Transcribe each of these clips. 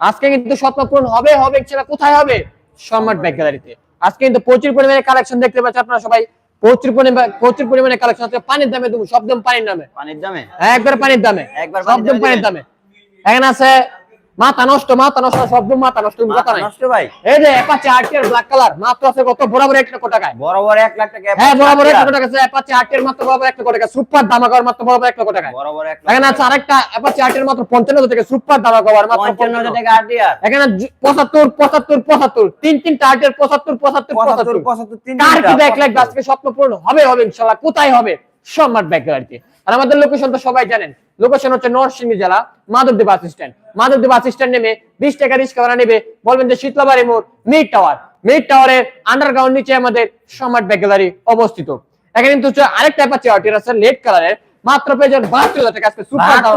আজকে কিন্তু স্বপ্ন পূরণ হবে হবে সেটা কোথায় হবে? সম্রাট ব্যাগ গ্যালারিতে। আজকে কিন্তু প্রচুর পরিমাণে কালেকশন দেখতে পাচ্ছেন আপনারা সবাই। প্রচুর পরিমাণে প্রচুর পরিমাণে কালেকশন আছে। পানির দামে দেবো সব দাম পানির দামে। পানির দামে? একবার পানির দামে। একবার সব দাম পানির দামে। এখানে আছে মাথা নষ্ট মাথা নষ্ট সব মাথা নষ্ট কথা নাই। নষ্ট ভাই। এই যে অ্যাপাচি আর্টিয়ার ব্ল্যাক কালার মাত্র আছে কত? বরাবর এক লক্ষ টাকায়। বড় বড় এক লাখ টাকা হ্যাঁ বরাবর এক লক্ষ টাকা আছে। অ্যাপাচি আর্টিয়ার মাত্র বরাবর এক লক্ষ টাকা। সুপার দামাকার মাত্র বরাবর এক লক্ষ টাকায়। বড় বড় এক লাখ এখানে আছে আরেকটা অ্যাপাচি আর্টিয়ার মাত্র পঞ্চান্ন হাজার টাকা। সুপার দামাকার মাত্র পঞ্চান্ন হাজার টাকা আরটিআর এখানে জ- পঁচাত্তর পঁচাত্তর পঁচাত্তর। তিন তিনটা আর্টের পঁচাত্তর পঁচাত্তর পঁচাত্তর। পঁচাত্তর পঁচাত্তর তিন কার কি তিনটা, ব্যাগ লাগবে? পঁচাত্তর। আজকে স্বপ্ন পূরণ হবে হবে ইনশাল্লাহ। কোথায় হবে? সম্রাট ব্যাগ গ্যালারিতে আর আমাদের লোকেশন তো সবাই জানেন। লোকেশন হচ্ছে নরসিংদী জেলা Madhabdi bus stand. Madhabdi bus stand নেমে বিশ টাকা রিক্সা ভাড়া নেবে বলবেন যে শীতলাবাড়ি মোড় মিড টাওয়ার মিড টাওয়ারের আন্ডারগ্রাউন্ড নিচে আমাদের সম্রাট ব্যাগ গ্যালারি অবস্থিত। এখানে কিন্তু আরেকটা অ্যাপাচি আছে লেড কালারের মাত্র পেয়েছেন বাহাত্তর হাজার টাকা সুপার দাম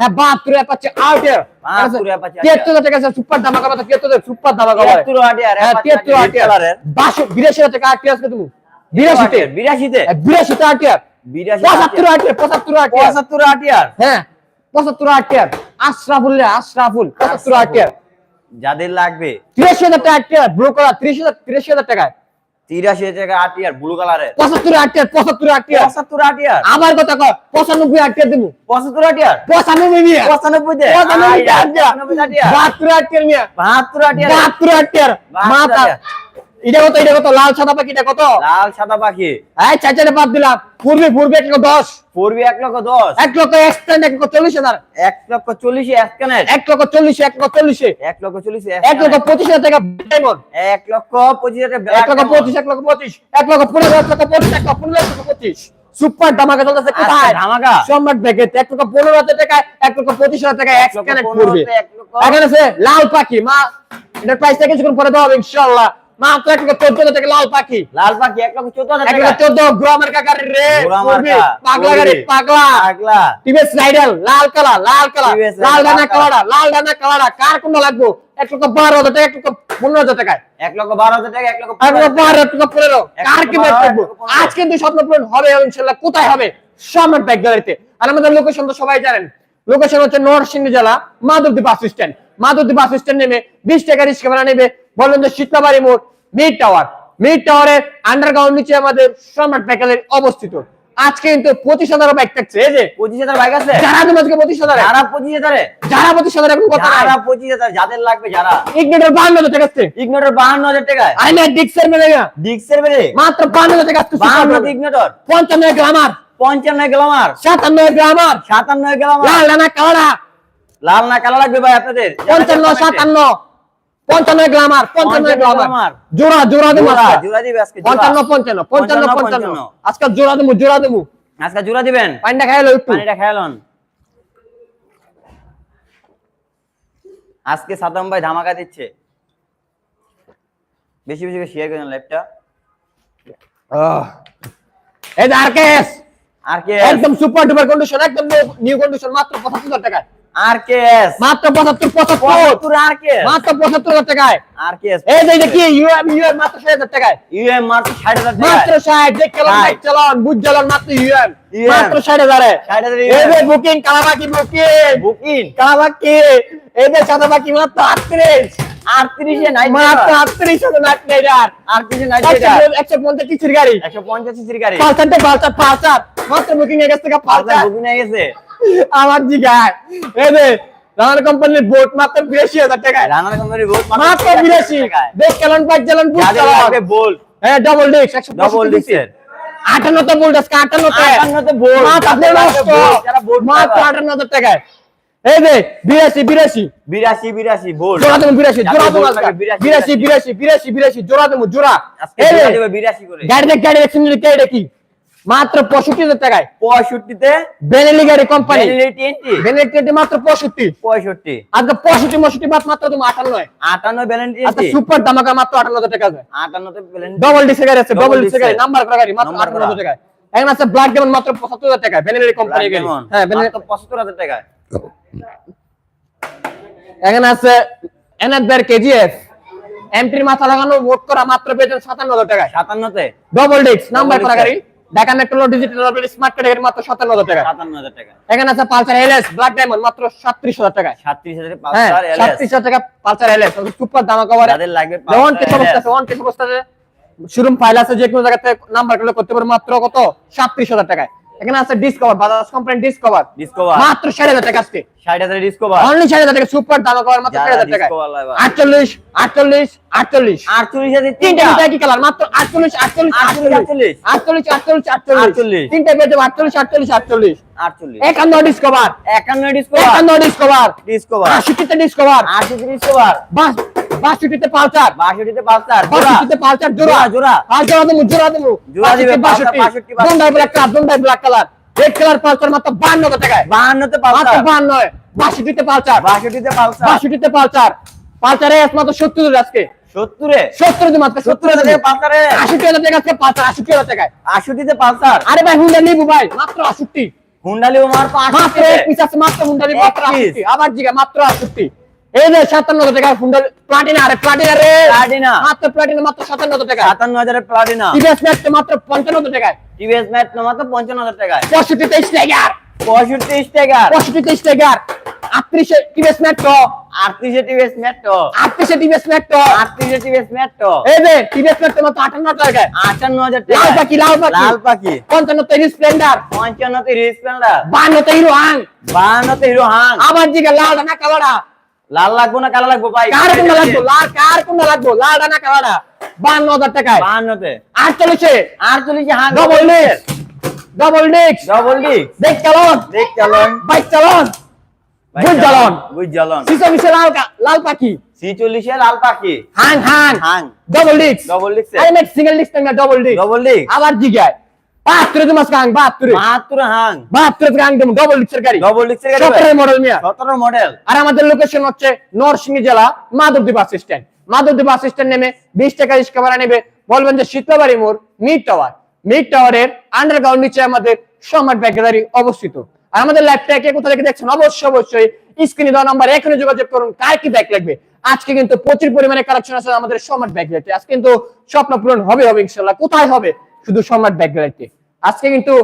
হ্যাঁ বাহাত্তর অ্যাপাচি আউটিয়ার 72 অ্যাপাচি তিয়াত্তর টাকা সুপার দাম তিয়াত্তর দাম তিয়াত্তর হ্যাঁ বিরাশি টাকা তুমি বিরাশিতে। বিরাশিতে? বিরাশিতে আউটিয়ার বিরাশি পঁচাত্তর আউটিয়ার পঁচাত্তর আউটিয়ার পঁচাত্তর আরটিআর হ্যাঁ পঁচাত্তর আউটিয়ার আশরাফুল আশরাফুল পঁচাত্তর আউটিয়ার যাদের লাগবে। তিরাশি হাজার টাকা আউটিয়ার ব্লু কালার তিরিশ হাজার তিরাশি হাজার টাকায়। তিরাশি টাকা আরটিআর ব্লু কালারের পঁচাত্তর আউটিয়ার পঁচাত্তর আউটিয়ার পঁচাত্তর আরটিআর আমার কথা কর পঁচানব্বই আউটিয়ার দেবো। পঁচাত্তর আরটিআর পঁচানব্বই নিয়ে পঁচানব্বই দে পঁচানব্বই আরটিআর বাহাত্তর আউটিয়ার নিয়ে। বাহাত্তর আরটিআর বাহাত্তর আউটিয়ার মাথা এটা কত এটা কত লাল সাদা পাখি এটা কত লাল সাদা পাখি এই চাচারে বাদ দিলাম পূর্বে পূর্বে এক লক্ষ দশ পড়বি এক লক্ষ দশ এক লক্ষ এক্সটেন্ড এক লক্ষ চল্লিশ হাজার এক লক্ষ চল্লিশে এক লক্ষ চল্লিশ এক লক্ষ চল্লিশে এক লক্ষ চল্লিশে এক লক্ষ পঁচিশ হাজার টাকা ডায়মন্ড এক লক্ষ পঁচিশ হাজার এক লক্ষ পঁচিশ এক লক্ষ পঁচিশ এক লক্ষ পনেরো এক লক্ষ পঁচিশ এক লক্ষ পনেরো এক লক্ষ পঁচিশ সুপার ধামাকা চলতেছে কোথায় ধামাকা? সম্রাট ব্যাগেট এক লক্ষ পনেরো হাজার টাকা এক লক্ষ পঁচিশ হাজার টাকা এক এখানে আছে লাল পাখি মা এটার প্রাইসটা কিছুক্ষণ পরে দেওয়া হবে ইনশাল্লাহ মাত্র এক লক্ষ চোদ্দ হাজার টাকা লাল পাখি। লাল পাখি এক লক্ষ চোদ্দ হাজার এক লক্ষ চোদ্দ গ্রামের কাকার রে ঘোড়া পড়বে। মার্কা, পাগলা গাড়ি পাগলা। পাগলা। টিভিএস রাইডার লাল কালার লাল কালার লাল ডানা লাল লাল ডানা কালার কার কোনটা লাগবে? এক লক্ষ বারো হাজার টাকা এক লক্ষ পনেরো হাজার টাকায়। এক লক্ষ বারো হাজার টাকা এক লক্ষ বারো এক লক্ষ পনেরো। কার কি বারো, ব্যাগ এক করব লক্ষ পনেরো। আজ কিন্তু স্বপ্ন পূরণ হবে ইনশাল্লাহ কোথায় হবে? সম্রাট ব্যাগ গ্যালারিতে আর আমাদের লোকেশন তো সবাই জানেন। লোকেশন হচ্ছে নরসিংদী জেলা Madhabdi bus stand Madhabdi bus stand নেমে বিশ টাকা রিক্সা ভাড়া নেবে। বললেন যে শীতলাবাড়ি মোড় মিড টাওয়ার। মিড টাওয়ারের আন্ডারগ্রাউন্ড নিচে আমাদের সম্রাট গ্যালারি অবস্থিত। আজকে কিন্তু পঁচিশ হাজার বাইক থাকছে। এই যে পঁচিশ হাজার বাইক আছে? যারা তুমি আজকে পঁচিশ হাজার? যারা পঁচিশ হাজারে? যারা পঁচিশ হাজার এখন কথা যারা পঁচিশ হাজার যাদের লাগবে যারা। ইগনেটের বাহান্ন হাজার টাকা আসছে। ইগনোটর বাহান্ন হাজার টাকায়? আইনা ডিক্সের মেলে না। ডিক্সের বেড়ে মাত্র বাহান্ন হাজার টাকা আসছে বাহান্ন ইগনোটর পঞ্চান্ন গ্রামার পঞ্চান্ন গ্লামার। সাতান্ন গ্রামার সাতান্ন গ্লামার। লাল না কালারা লাল না কালো লাগবে ভাই আপনাদের? পঞ্চান্ন সাতান্ন। পঞ্চান্ন গ্রামার পঞ্চান্ন 55 গ্রামার গ্রামার। জোড়া জোড়া দেবো জোড়া আজকে। দিবে আজকে। পঞ্চান্ন পঞ্চান্ন পঞ্চান্ন পঞ্চান্ন 55 আজকে জোড়া দেবো জোড়া দেবো। আজকে জোড়া দিবেন? পানিটা খাইলো একটু। পানিটা খেয়ালন আজকে সাদাম ভাই ধামাকা দিচ্ছে। বেশি বেশি শেয়ার করেন লাইভটা এই যে আরকেএস। আর কে একদম সুপার ডুপার কন্ডিশন একদম নিউ কন্ডিশন মাত্র পঁচাত্তর হাজার টাকায় আর কে এস মাত্র পঁচাত্তর পঁচাত্তর। পঁচাত্তর আর কে মাত্র পঁচাত্তর হাজার টাকায়। আর এই যে কি? ইউএম ইউএম মাত্র ষাট হাজার টাকায়। ইউএম মাত্র ষাট হাজার মাত্র টাকা ষাট যে কেলন ষাট। বাইক চালান বুঝ চালান মাত্র ইউএম মাত্র ষাট হাজারে। ষাট এই যে বুকিং কালাবাকি বুকিং। বুকিং। কালাবাকি। এই যে সাদা মাত্র আটত্রিশ। আটত্রিশে নাই মাত্র আটত্রিশ আটত্রিশে একশো পঞ্চাশ কিসের গাড়ি? একশো পঞ্চাশ সিসির গাড়ি। পালসারটা পালসার পালসার। মাত্র বুকিং কাছ থেকে পালসার বুকিং হয়ে গেছে। আমার জিগায় এই যে রানার কোম্পানির বোট মাত্র বিরাশি হাজার টাকায়। রানার কোম্পানি বহুত মাত্র বিরাশি দেখ কেলন বাইক চালান বুঝ চালান বল হ্যাঁ ডাবল ডিস্ক একশো ডবল ডিক্সের আটান্নতে বোল্ট আজকে আটান্নতে। আটান্নতে বোল্ট। মাত্র। Bolt, bolt. আটান্ন হাজার টাকায়। এই যে বিরাশি বিরাশি। বিরাশি বিরাশি বল জোড়া দেবো বিরাশি জোড়া দেবো বোল্ট বিরাশি, বিরাশি বিরাশি। বিরাশি জোড়া দেবো জোড়া। এই যে বিরাশি করে। গাড়ি দেখ গাড়ি দেখছেন গাড়ি কি মাত্র পঁয়ষট্টি হাজার টাকায়। পঁয়ষট্টিতে বেনেলি গাড়ি কোম্পানি বেনেলি মাত্র পঁয়ষট্টি। পঁয়ষট্টি। আজকে পঁয়ষট্টি মষট্টি বাদ মাত্র তুমি আটান্ন আটান্ন ব্যালেন্টি আজকে সুপার দামাকা মাত্র আটান্ন হাজার টাকা আটান্নতে ডবল ডিসে গাড়ি আছে ডবল ডিসে গাড়ি। নাম্বার করা গাড়ি মাত্র আটান্ন হাজার টাকায়। এখন আছে ব্ল্যাক ডেমন মাত্র পঁচাত্তর হাজার টাকায় বেনেলি কোম্পানি গাড়ি। হ্যাঁ বেনেলি পঁচাত্তর হাজার টাকায়। এখানে আছে কেজিএফ এমটির মাথা লাগানো মোট করা মাত্র পেয়েছেন সাতান্ন হাজার টাকায়। সাতান্নতে। ডবল ডিস্ক নাম্বার করা গাড়ি। Dhaka metro digital smart category মাত্র সাতান্ন হাজার টাকা। সাতান্ন হাজার টাকা। এখানে আছে পালসার এলএস ব্ল্যাক ডায়মন্ড মাত্র সাতত্রিশ হাজার টাকায় সাতত্রিশ হাজার হ্যাঁ হাজার টাকা পালসার এলএস সুপার দামা কভার যাদের লাগবে ওয়ান অবস্থা আছে ওয়ান অবস্থা আছে। শোরুম ফাইল আছে যে কোনো জায়গাতে নাম্বার করতে পারো মাত্র কত? সাতত্রিশ হাজার টাকায়। এখানে আছে Discover Bajaj company Discover Discover মাত্র ষাট হাজার টাকা আজকে। ষাট হাজার ডিসকভার অনলি ষাট হাজার টাকা সুপার দামা কভার মাত্র ষাট যারা হাজার টাকায় Discover লাগবে। আটচল্লিশ আটচল্লিশ আটচল্লিশ। আটচল্লিশ তিনটা। একই কালার মাত্র আটচল্লিশ আটচল্লিশ আটচল্লিশ, আটচল্লিশ। আটচল্লিশ। আটচল্লিশ আটচল্লিশ আটচল্লিশ। তিনটা পেয়ে যাব আটচল্লিশ আটচল্লিশ আটচল্লিশ। আটচল্লিশ। একান্ন ডিসকভার একান্ন ডিসকভার একান্ন ডিসকভার ডিসকভার আশিটিতে ডিসকভার আটষট্টি ডিসকভার বাস বাষট্টিতে পালসার। বাষট্টিতে জোড়া। বাষট্টিতে পালসার জোড়া। জোড়া, জোড়া। জোড়া দেবো জোড়া দেবো। জোড়া দিবে, বাষট্টি পালসার, বাষট্টি, black colour দন্ডাই black colour red colour Pulsar মাত্র বান্ন টাকায়। বাহান্নতে মাত্র পাঁচটার বান্ন বাষট্টিতে পালসার। বাষট্টিতে পাঁচটার বাষট্টিতে পালসার। পালসারে মাত্র সত্তর আজকে। সত্তরে? সত্তর মাত্র সত্তর সত্তর হাজার টাকা টাকা আজকে পালসার আষট্টি হাজার টাকায়। আষট্টিতে পাঁচটার আরে ভাই হুন্ডা নিবু ভাই মাত্র হুন্ডালি ওমার তো মাত্র আষট্টিতে এক পিস আছে মাত্র হুন্ডা নিবু মাত্র। আষট্টি আবার জিগা মাত্র আষট্টি এই যে সাতান্ন হাজার টাকা হুন্ডা প্লাটিনা আরে প্লাটিনা রে। প্লাটিনা। মাত্র প্লাটিনা মাত্র সাতান্ন হাজার টাকা সাতান্ন হাজারের প্লাটিনা টিভিএস ম্যাক্স মাত্র পঞ্চান্ন হাজার টাকায় টিভিএস ম্যাট মাত্র পঞ্চান্ন হাজার টাকায়। পঁয়ষট্টি তেইশ টাকার। পঁয়ষট্টি টাকা পঁয়ষট্টি তেইশ টাকার। আটত্রিশে টিভিএস ম্যাক্স আটত্রিশে টিভিএস ম্যাট আটত্রিশে টিভিএস ম্যাক্স আটত্রিশে টিভিএস ম্যাট এই যে টিভিএস ম্যাক্স মাত্র আটান্ন টাকায়। আটান্ন হাজার লাল টাকা পাখি লাল পাখি। লাল পাখি। পঞ্চান্ন তেইশ Splendor পঞ্চান্নতে রিসপ্লেন্ডার বান্নতে hero Hang বাহান্নতে hero Hang আবার জিগা লাল না কালাডা লাল লাগবো না কালো লাগবো ভাই? কার কোনটা লাগবো? লাল কার কোনটা লাগবো? লাল না বান্ন হাজার টাকায়। বাহান্নতে আটচল্লিশে। আটচল্লিশে Hang double disc double disc double disc দেখ চালন। দেখ চালন। বাইক চালন। বুঝ চালন। বুঝ জ্বালন সিসো মিশে লাল কা- লাল পাখি। সি চল্লিশে লাল পাখি। হাং হাং হাং ডবল ডিস্ক ডবল ডিস্ক আরে মেক সিঙ্গেল ডিস্ক না ডবল ডিস্ক ডবল ডিস্ক আবার জিগায়। বাহাত্তরে তোমার কাং বাহাত্তরে। বাহাত্তর হাং। বাহাত্তরে কাং দেবো ডবল গাড়ি। ডবল গাড়ি সতেরো মডেল মিয়া। সতেরো মডেল আর আমাদের লোকেশন হচ্ছে জেলা Madhabdi bus stand Madhabdi bus stand নেমে বিশ টাকা রিক্সা ভাড়া নেবে। বলবেন যে শীতলাবাড়ি মোড় মিড টাওয়ার মিড টাওয়ারের আন্ডারগ্রাউন্ড নিচে আমাদের সম্রাট ব্যাগ গ্যালারি অবস্থিত। আর আমাদের ল্যাবটা কে কোথা থেকে দেখছেন? অবশ্যই অবশ্যই স্ক্রিনে দেওয়া নাম্বার এখনই যোগাযোগ করুন। কার কি ব্যাগ লাগবে? আজকে কিন্তু প্রচুর পরিমাণে কালেকশন আছে আমাদের সম্রাট ব্যাগ আজকে কিন্তু স্বপ্ন পূরণ হবে হবে ইনশাল্লাহ। কোথায় হবে? শুধু সম্রাট ব্যাগ গ্যালারিতে আজকে কিন্তু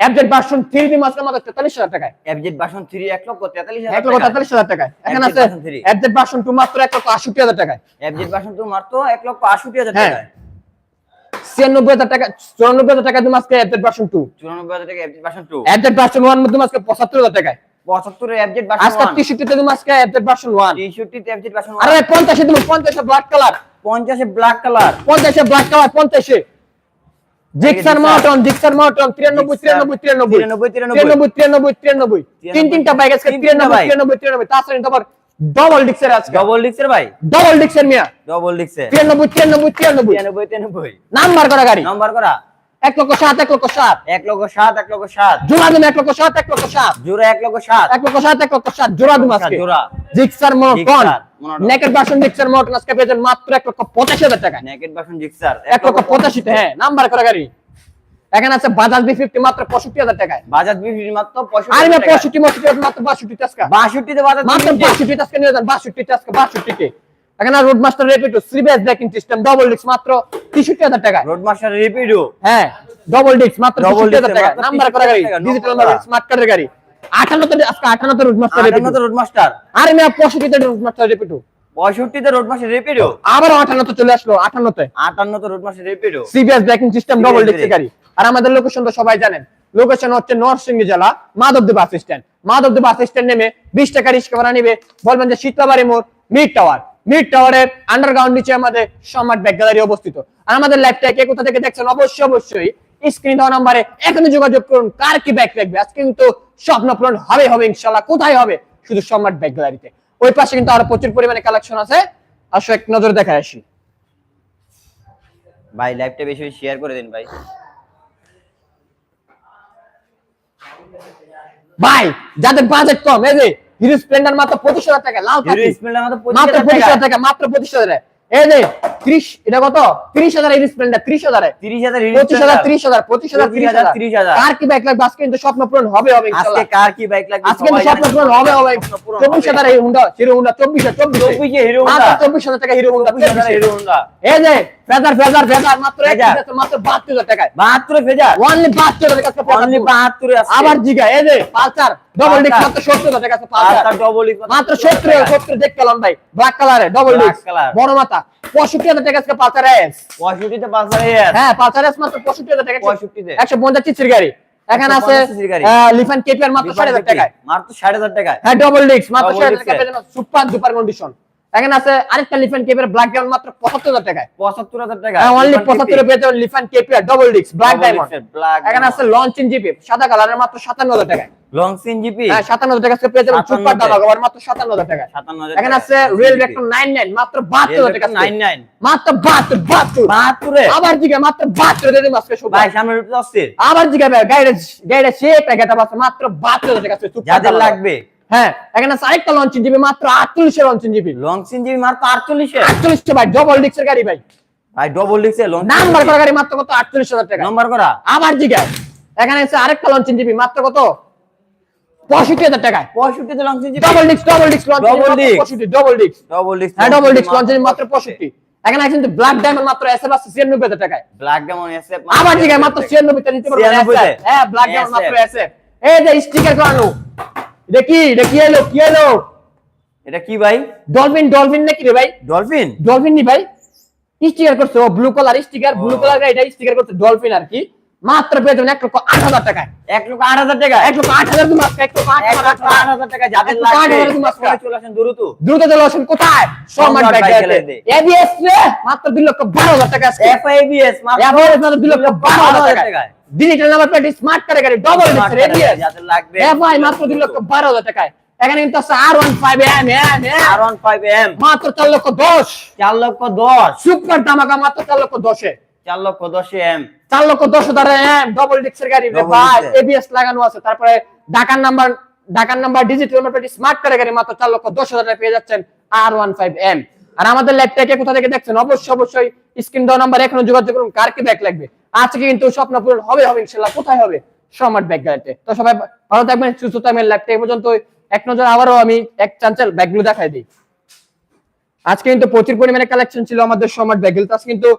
অ্যাপডেট ভার্সন থ্রি ডি মাত্র মাত্র তেতাল্লিশ হাজার টাকায় এফজেড বাসন থ্রি এক লক্ষ তেতাল্লিশ এক হাজার লক্ষ টাকা তেতাল্লিশ হাজার টাকায় এখানে আছে। অ্যাপডেট ভার্সন টু মাত্র এক লক্ষ আষট্টি হাজার টাকায় এফজেড বাসন তো মাত্র এক লক্ষ আশি হাজার হ্যাঁ। টাকা ছিয়ানব্বই হাজার টাকা চুরানব্বই হাজার টাকা দিয়ে আজকে ভার্সন টু চুরানব্বই হাজার টাকা ভার্সন ওয়ান মধ্যে আজকে পঁচাত্তর হাজার টাকায় পঁচাত্তরের এফজেড বাসন আজকে ওয়ান তেষট্টিতে তুমি আজকে অ্যাপডেট ভার্সন ওয়ান তেষট্টিতে এফজেড বাসন আরে ওয়ান ভাই পঞ্চাশে তুমি পঞ্চাশে ব্ল্যাক কালার পঞ্চাশে ব্ল্যাক কালার পঞ্চাশে ব্ল্যাক কালার পঞ্চাশে জিক্সার। মাউটন জিক্সার তিরানব্বই তিরানব্বই তিরানব্বই, তিরানব্বই। তিরানব্বই। তিরানব্বই তিরানব্বই তিন তিনটা বাইক আজকে তিন তিনটা তিরানব্বই bike। তিরানব্বই তিরানব্বই। তাছাড়া তোমার ডবল ডিক্সের আজকে। ডবল ডিক্সের ভাই ডবল ডিক্সের মিয়া। ডবল ডিক্সের তিরানব্বই তিরানব্বই তিরানব্বই। তিরানব্বই তিরানব্বই। নাম্বার করা গাড়ি। নাম্বার করা। এক লক্ষ সাত এক লক্ষ সাত। এক লক্ষ সাত এক লক্ষ সাত। জোড়া দিন এক লক্ষ সাত এক লক্ষ সাত। জোড়া এক লক্ষ সাত। এক লক্ষ সাত এক লক্ষ সাত। জোড়া দিন আজকে। জোড়া। Gixxer monotone. Naked version Gixxer monotone আজকে পেয়েছেন মাত্র এক লক্ষ পঁচাশি হাজার টাকা নেকেট বাসন জিক্সার এক লক্ষ পঁচাশিতে হ্যাঁ নাম্বার করা গাড়ি। এখানে আছে বাজাজ বি ফিফটি মাত্র পঁয়ষট্টি হাজার টাকায়। বাজাজ বিফি মাত্র আর না টাকা পঁয়ষট্টি পঁয়ষট্টি মাত্র বাষট্টি টাকা বাষট্টিতে বাজাজ মাত্র 250 বাষট্টি টাকা নিয়ে যান বাষট্টি টাকা বাষট্টিতে এখানে road master Rapido CBS braking system double disc মাত্র তেষট্টি হাজার টাকা রোড মাস্টার রিপিডো হ্যাঁ ডবল ডিস্ক মাত্র Double তেষট্টি হাজার disc টাকা নাম্বার করা গাড়ি ডিজিটাল নম্বর স্মার্ট কার্ডের গাড়ি। আঠান্নতে আজকে আঠান্নতে রোড মাস্টার আটান্নতে রোড মাস্টার আর মেয়া পঁয়ষট্টিতে রোড মাস্টার রেপিটো। পঁয়ষট্টিতে রোড মাস্টার রিপিডো আবার আঠান্নতে চলে আসলো আঠান্নতে। আটান্নতে road master Rapido CBS braking system double CBS গাড়ি। আর আমাদের লোকেশন তো সবাই জানেন। লোকেশন হচ্ছে জেলা Madhabdi bus stand Madhabdi bus stand নেমে বিশ টাকা রিক্সা ভাড়া নিবে। বলবেন যে শীতলাবাড়ি মোড় মিড টাওয়ার মিড টাওয়ারের আন্ডারগ্রাউন্ড নিচে আমাদের সম্রাট ব্যাগ গ্যালারি অবস্থিত। আর আমাদের লাইভটা কে কোথা থেকে দেখছেন? অবশ্যই অবশ্যই স্ক্রিন দেওয়া নাম্বারে এখনই যোগাযোগ করুন। কার কি ব্যাগ লাগবে? আজকে কিন্তু স্বপ্ন পূরণ হবে হবে ইনশাল্লাহ কোথায় হবে? শুধু সম্রাট ব্যাগ গ্যালারিতে ওই পাশে কিন্তু আরও প্রচুর পরিমাণে কালেকশন আছে। আসো এক নজর দেখায় আসি। ভাই লাইভটা বেশি শেয়ার করে দিন ভাই। ভাই যাদের বাজেট কম এই যে হিরো স্প্লেন্ডার মাত্র পঁচিশ হাজার টাকা লাল হিরো স্প্লেন্ডার মাত্র মাত্র 25000 পঁচিশ টাকা। হাজার টাকা মাত্র পঁচিশ হাজার এই যে ত্রিশ এটা কত? ত্রিশ হাজার এই স্প্লেন্ডার ত্রিশ হাজারে। তিরিশ হাজার পঁচিশ হাজার ত্রিশ হাজার ত্রিশ হাজার 30,000 কার কি বাইক লাগবে? আজকে কিন্তু স্বপ্ন পূরণ হবে হবে আজকে কার কি বাইক লাগবে? আজকে স্বপ্ন পূরণ হবে হবে। চব্বিশ হাজার এই হুন্ডা হিরো হুন্ডা হোন্ডা টাকা হিরো হুন্ডা হিরো হোন্ডা এই যে ফেজার ফেজার ফেজার মাত্র টাকায়। ফেজার। অনলি টাকা অনলি আবার জিগা এই যে পালসার। ডবল ডিক। মাত্র টাকা পালসার তার ডবল মাত্র 70 70 দেখ পেলাম ভাই। ব্ল্যাক কালারে ডবল ডিক বড় মাথা। টাকা এস পঁয়ষট্টিতে এস হ্যাঁ পালসার এস মাত্র পঁয়ষট্টি হাজার টাকা। 65 তে। 150 চিচির গাড়ি। এখানে আছে 150 সিসির লিফান কেপিআর মাত্র ষাট হাজার টাকায়। মাত্র ষাট হাজার টাকায়। হ্যাঁ ডবল ডিক্স মাত্র Double ষাট হাজার disc এর। টাকা সুপার দুপার কন্ডিশন এখানে আছে আরেকটা লিফান ব্ল্যাক ডায়মন্ড মাত্র পঁচাত্তর হাজার টাকায়। পঁচাত্তর হাজার টাকা হ্যাঁ অনলি পঁচাত্তর পেয়ে যাবেন Lifan KPR double disc black diamond এখানে আছে লঞ্চিং জিপি সাদা কালারের মাত্র সাতান্ন হাজার টাকায়। লং সিন জিপি হ্যাঁ সাতান্ন হাজার টাকা আজকে পেয়ে যাবেন সুপার কভার মাত্র সাতান্ন হাজার টাকা সাতান্ন হাজার এখানে আছে রিয়েল ভেক্টর নাইন নাইন মাত্র বাহাত্তর হাজার টাকা নাইন নাইন মাত্র বাহাত্তর বাহাত্তর। বাহাত্তরে? আবার জিগা মাত্র বাহাত্তর দিয়ে দিন আজকে সুপার ভাই সামনে আবার জিগা ভাই গাড়িটা গাড়িটা সে একটা গেটা আছে মাত্র বাহাত্তর হাজার টাকা সুপার যাদের লাগবে। হ্যাঁ এখানে আরেকটা লঞ্চিং জিবি মাত্র আটচল্লিশে লঞ্চিং জিবি লং সিন জিবি মাত্র আটচল্লিশে? আটচল্লিশে ভাই ডবল ডিক্সের গাড়ি ভাই। ভাই ডবল ডিক্সে লং নাম্বার করা গাড়ি মাত্র কত? আটচল্লিশ হাজার টাকা। নম্বর করা? আবার জিগা এখানে আছে আরেকটা লঞ্চিং জিবি মাত্র কত? পঁয়ষট্টি হাজার টাকায়। পঁয়ষট্টিতে লং সিন জিবি ডবল ডিক্স ডবল ডিক্স লঞ্চিং Double disc। পঁয়ষট্টি ডবল ডিক্স ডবল ডিক্স হ্যাঁ ডবল ডিক্স লঞ্চিং মাত্র পঁয়ষট্টি। এখানে আছে কিন্তু ব্ল্যাক ডায়মন্ড মাত্র এসএফ আছে ছিয়ানব্বই হাজার টাকায়। ব্ল্যাক ডেমন এসএফ আবার জিগায় মাত্র ছিয়ানব্বই টা নিতে পারবেন 96 SF হ্যাঁ ব্ল্যাক ডায়মন্ড মাত্র এসএফ এই যে স্টিকার করানো এটা কি? এটা কি এলো কি এলো এটা কি ভাই? ডলফিন ডলফিন নাকি রে ভাই? ডলফিন? ডলফিন নি ভাই? স্টিকার করছে ও blue colour sticker blue colour এটা স্টিকার করছে ডলফিন আর কি। মাত্র পেয়ে যাবেন এক লক্ষ আট হাজার টাকায়। এক লক্ষ আট হাজার টাকা এক লক্ষ আট হাজার তুমি আজকে এক লক্ষ আট হাজার টাকা টাকা যাদের লক্ষ আট হাজার আজকে। ফোনে চলে আসেন দ্রুত। দ্রুত চলে আসুন কোথায়? গেলে। এবিএস মাত্র দুই লক্ষ বারো হাজার টাকা এফআইবিএস মাত্র দুই লক্ষ বারো হাজার টাকা ডিজিটাল নাম্বার প্লেট স্মার্ট কারে গাড়ি ডবল এবিএস লাগবে। এফআই মাত্র দুই লক্ষ বারো হাজার টাকায়। এখানে কিন্তু আছে R one five M M R one five M মাত্র চার লক্ষ দশ। চার লক্ষ দশ। সুপার দামাকা মাত্র চার লক্ষ দশে। চার লক্ষ দশ এম চার লক্ষ দশ হাজার এম ডবল ডিক্সের গাড়ি রে ভাই এবিএস লাগানো আছে। তারপরে ঢাকার নাম্বার ঢাকার number digital number plate smart কারে গাড়ি মাত্র চার লক্ষ দশ হাজার টাকা পেয়ে যাচ্ছেন আর ওয়ান ফাইভ এম আর আমাদের ল্যাপটপে কোথা থেকে দেখছেন? অবশ্যই অবশ্যই স্ক্রিন দেওয়া নাম্বার এখনও যোগাযোগ করুন। কার কি ব্যাগ লাগবে? আজকে কিন্তু স্বপ্ন পূরণ হবে হবে, ইনশাল্লাহ। কোথায় হবে? সম্রাট ব্যাগ গাড়িতে তো সবাই ভালো থাকবেন, সুস্থ থাকবেন। ল্যাপটপ এই পর্যন্ত এক নজর, আবারও আমি এক চাঞ্চল ব্যাগগুলো দেখাই দিই। আজকে কিন্তু প্রচুর পরিমাণে কালেকশন ছিল আমাদের সম্রাট ব্যাগগুলো আজকে কিন্তু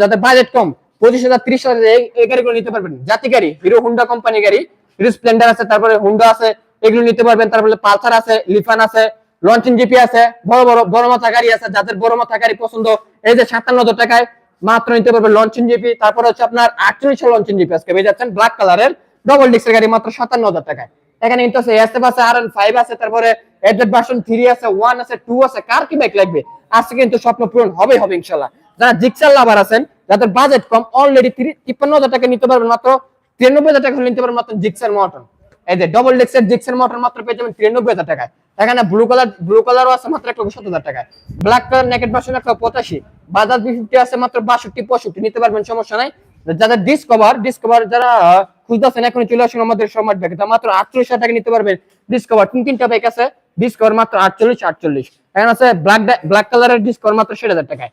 যাদের বাজেট কম, পঁচিশ হাজার, ত্রিশ হাজার এই গাড়িগুলো নিতে পারবেন। জাতি গাড়ি, হিরো হুন্ডা কোম্পানি গাড়ি। হিরো স্প্লেন্ডার আছে, তারপরে হুন্ডা আছে, এগুলো নিতে পারবেন। তারপরে পালসার আছে লিফান আছে। লঞ্চিং জিপি আছে, বড় বড় বড় মাথা গাড়ি আছে, যাদের বড় মাথা গাড়ি পছন্দ, এই যে সাতান্ন হাজার টাকায় মাত্র নিতে পারবেন লঞ্চিং জিপি তারপরে হচ্ছে আপনার আটচল্লিশ লঞ্চিং জিপি আজকে, পেয়ে যাচ্ছেন ব্ল্যাক কালারের ডবল ডিক্সের গাড়ি মাত্র সাতান্ন হাজার টাকায়। এখানে কিন্তু আছে এসএফ আছে আর এন ফাইভ আছে, তারপরে এডেড ভার্সন থ্রি আছে ওয়ান আছে টু আছে, কার কি বাইক লাগবে? আজকে কিন্তু স্বপ্ন পূরণ হবে হবে ইনশাল্লাহ। যারা জিক্সার লাভার আছেন, যাদের বাজেট কম অলরেডি তিপ্পান্ন হাজার টাকা নিতে পারবেন মাত্র তিরানব্বই হাজার টাকা নিতে পারবেন মাত্র জিক্সার মটন এই যে ডবল ডিক্সের জিক্সার মটন মাত্র পেয়ে যাবেন তিরানব্বই হাজার টাকায়। এখানে ব্লু কালার ব্লু কালারও আছে মাত্র এক লক্ষ সত্তর হাজার টাকায়। ব্ল্যাক কালার নেকেট ভার্সন এক লক্ষ পঁচাশি। বাজাজ বি ফিফটি আছে মাত্র বাষট্টি, পঁয়ষট্টি। নিতে পারবেন, সমস্যা নাই। যাদের ডিসকভার ডিসকভার যারা খুঁজতেছেন এখন চলে আসুন আমাদের সমাজ ব্যাগে মাত্র আটচল্লিশ হাজার টাকা নিতে পারবেন ডিসকভার তিন তিনটা ব্যাগ আছে। ডিসকভার মাত্র আটচল্লিশ আটচল্লিশ। এখানে আছে ব্ল্যাক ব্ল্যাক কালারের ডিসকভার মাত্র ষাট হাজার টাকায়।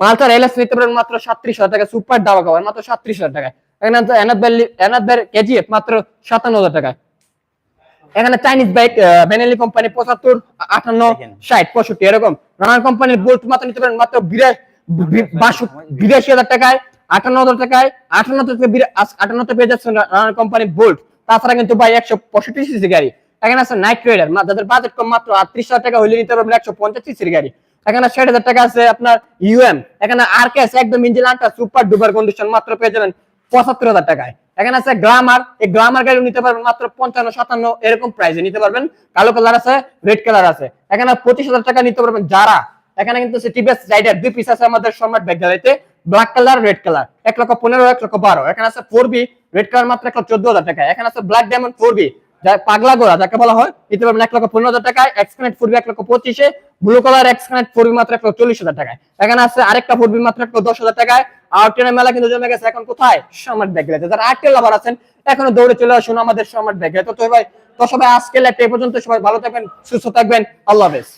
মালটার এলএস নিতে পারবেন মাত্র সাত্রিশ হাজার টাকা সুপার ডাবা কভার মাত্র সাত্রিশ হাজার টাকায়। এখানে আছে এনাবেল এনাবেল কেজিএফ মাত্র সাতান্ন হাজার টাকায় এখানে চাইনিজ বাইক বেনেলি কোম্পানি পঁচাত্তর আটান্ন ষাট পঁয়ষট্টি এরকম। নানান কোম্পানির বোল্ট মাত্র নিতে পারেন মাত্র বিরাশি হাজার টাকায় আটান্ন হাজার টাকায় আটান্ন থেকে আটান্ন পেয়ে যাচ্ছে নানান কোম্পানির বোল্ট তাছাড়া কিন্তু ভাই একশো পঁয়ষট্টি সিসি গাড়ি। এখানে আছে নাইট রাইডার যাদের বাজেট কম মাত্র আটত্রিশ হাজার টাকা হইলে নিতে পারবেন একশো পঞ্চাশ সিসির গাড়ি। এখানে ষাট হাজার টাকা আছে আপনার ইউএম এখানে আর একদম ইঞ্জিন আনটা সুপার ডুপার কন্ডিশন মাত্র পেয়ে যাবেন পঁচাত্তর হাজার টাকায়। এখানে আছে গ্লামার এই গ্লামার গাড়ি নিতে পারবেন মাত্র পঞ্চান্ন, সাতান্ন, এরকম প্রাইসে নিতে পারবেন। কালো কালার আছে রেড কালার আছে। এখানে পঁচিশ হাজার টাকা নিতে পারবেন যারা। এখানে কিন্তু দুই পিস আছে আমাদের সম্রাট ব্যাগ গাড়িতে ব্ল্যাক কালার রেড কালার এক লক্ষ পনেরো, এক লক্ষ বারো। এখানে আছে ফোর বি রেড কালার মাত্র এক লক্ষ চোদ্দ হাজার টাকা এখানে আছে ব্ল্যাক ডায়মন্ড ফোর বি পাগলা গোড়া যাকে বলা হয়, নিতে পারবেন এক লক্ষ পনেরো হাজার টাকায় এক্সকানেট ফুটবে এক লক্ষ পঁচিশে ব্লু কালার এক্সকানেট ফুটবি মাত্র এক লক্ষ চল্লিশ হাজার টাকায়। এখানে আছে আরেকটা ফুটবি মাত্র এক লক্ষ দশ হাজার টাকায়। আর মেলা কিন্তু জমে গেছে, এখন কোথায়? সম্রাট ব্যাগ গেলে যারা আটকে লাভার আছেন, এখনও দৌড়ে চলে আসুন আমাদের সম্রাট ব্যাগ তো ভাই, তো সবাই আজকে লেটে এ পর্যন্ত সবাই ভালো থাকবেন, সুস্থ থাকবেন। আল্লাহ হাফেজ।